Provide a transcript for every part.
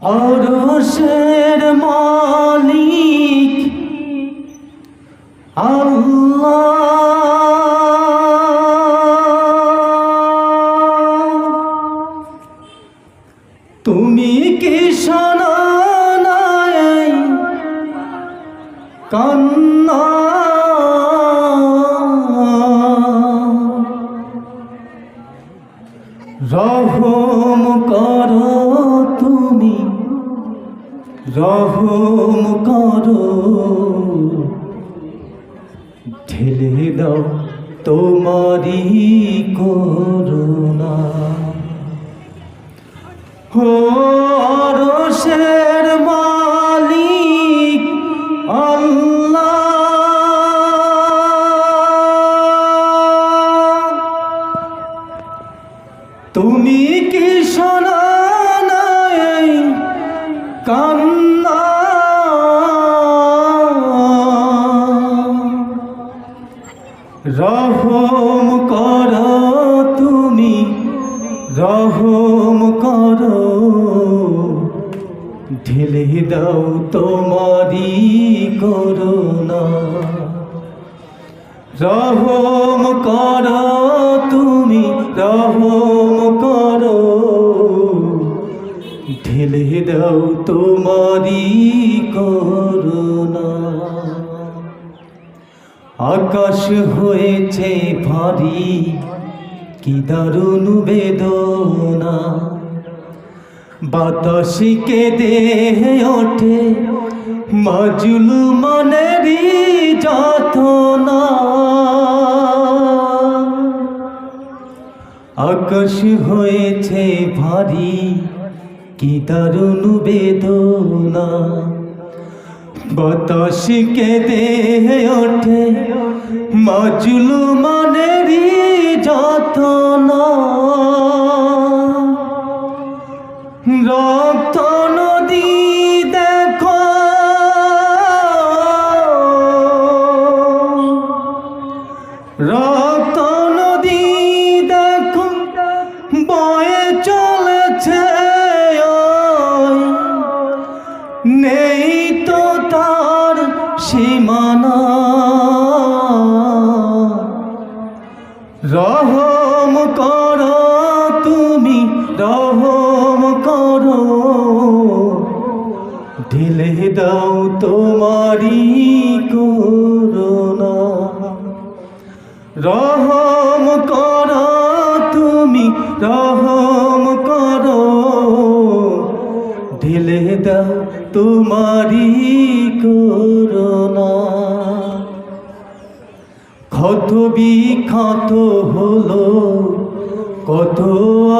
অরসের মালিক। আল্লাহ। তুমি কি নাই কান্না? রহম করো তুমি। রহম করো। ঢেলে দাও তোমারি করুণা। ও আরশের মালিক তুমি কি শোনা নাই? কান্না। রহম কর তুমি রহম কর। ঢেলে দাও তোমারি করুণা। রহম কর তুমি রহম দাও তোমারি করুণা। আকাশ হয়েছে ভারী, কি দারুণ বেদনা। বাতাসিকে দেহ ওঠে মাজুল মনেরই যাতনা। আকাশ হয়েছে ভারী কি দারুণ বেদনা। বাতাসিকে দেহে ওঠে মাজুল মনেরই যাতনা সীমানা রহম করো তুমি, রহম করো। ঢেলে দাও তোমারি করুণা। রহম করো তুমি, রহম করো। ঢেলে দাও তোমারি করুণা। ক্ষত বিক্ষত হলো, কত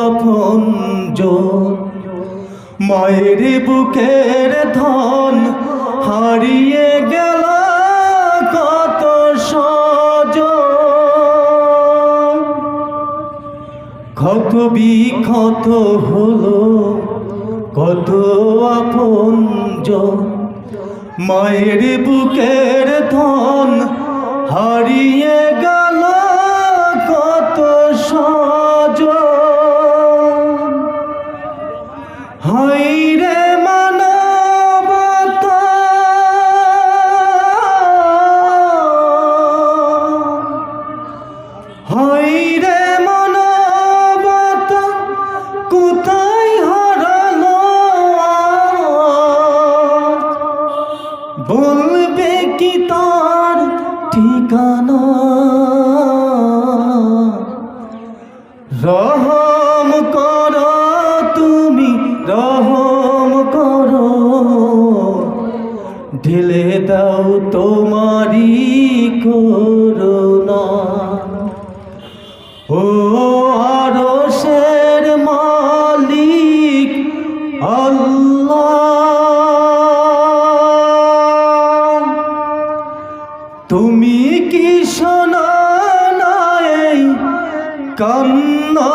আপন মায়ের বুকের ধন হারিয়ে গেল, কত সজ ক্ষত বিক্ষত হলো কত আপন মায়ের বুকের ধন হারিয়ে গেল কত সজ হাইরে মানবতা। হাইরে বলবে কি তার ঠিকানা? তুমি কি শোনা নাই কান্না?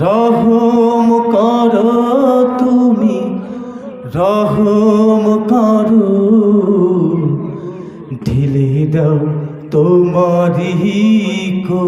রহম করো তুমি রহম করো। ঢেলে দাও তোমারি কো